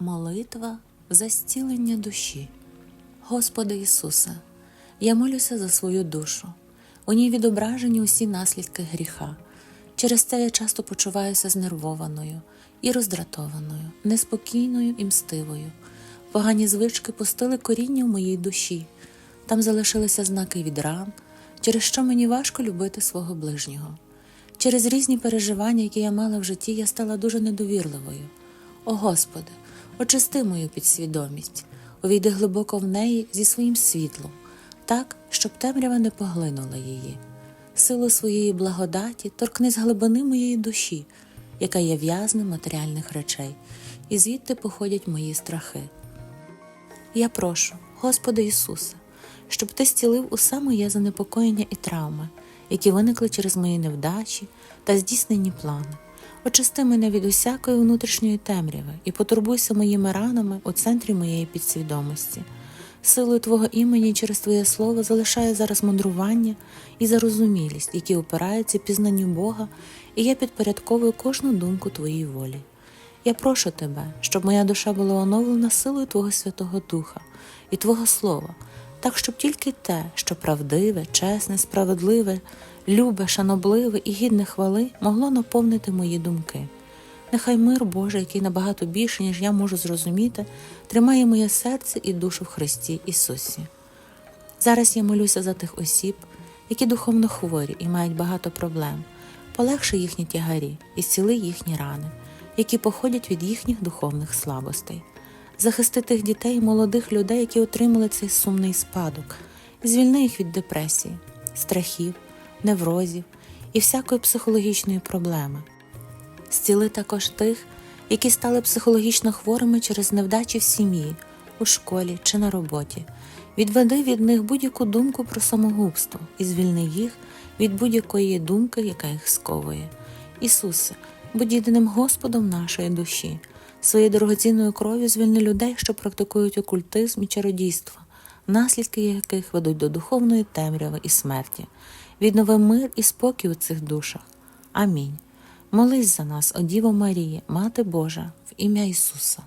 Молитва за зцілення душі. Господи Ісусе, я молюся за свою душу. У ній відображені усі наслідки гріха. Через це я часто почуваюся знервованою і роздратованою, неспокійною і мстивою. Погані звички пустили коріння в моїй душі. Там залишилися знаки від ран, через що мені важко любити свого ближнього. Через різні переживання, які я мала в житті, я стала дуже недовірливою. О Господи, очисти мою підсвідомість, увійди глибоко в неї зі своїм світлом, так, щоб темрява не поглинула її. Силу своєї благодаті торкни з глибини моєї душі, яка є в'язнем матеріальних речей, і звідти походять мої страхи. Я прошу, Господи Ісусе, щоб Ти зцілив усе моє занепокоєння і травми, які виникли через мої невдачі та здійснені плани. Очисти мене від усякої внутрішньої темряви і потурбуйся моїми ранами у центрі моєї підсвідомості. Силою Твого імені через Твоє Слово залишаю зараз мудрування і зарозумілість, які опираються пізнанню Бога, і я підпорядковую кожну думку Твоїй волі. Я прошу Тебе, щоб моя душа була оновлена силою Твого Святого Духа і Твого Слова, так щоб тільки те, що правдиве, чесне, справедливе, любе, шанобливе і гідне хвали, могло наповнити мої думки. Нехай мир Божий, який набагато більше, ніж я можу зрозуміти, тримає моє серце і душу в Христі Ісусі. Зараз я молюся за тих осіб, які духовно хворі і мають багато проблем. Полегши їхні тягарі і зціли їхні рани, які походять від їхніх духовних слабостей. Захисти тих дітей і молодих людей, які отримали цей сумний спадок, звільни їх від депресії, страхів, неврозів і всякої психологічної проблеми. Зціли також тих, які стали психологічно хворими через невдачі в сім'ї, у школі чи на роботі. Відведи від них будь-яку думку про самогубство і звільни їх від будь-якої думки, яка їх сковує. Ісусе, будь єдиним Господом нашої душі, своєю дорогоцінною кров'ю звільни людей, що практикують окультизм і чародійство, наслідки яких ведуть до духовної темряви і смерті. Віднови мир і спокій у цих душах. Амінь. Молись за нас, о Діво Марії, Мати Божа, в ім'я Ісуса.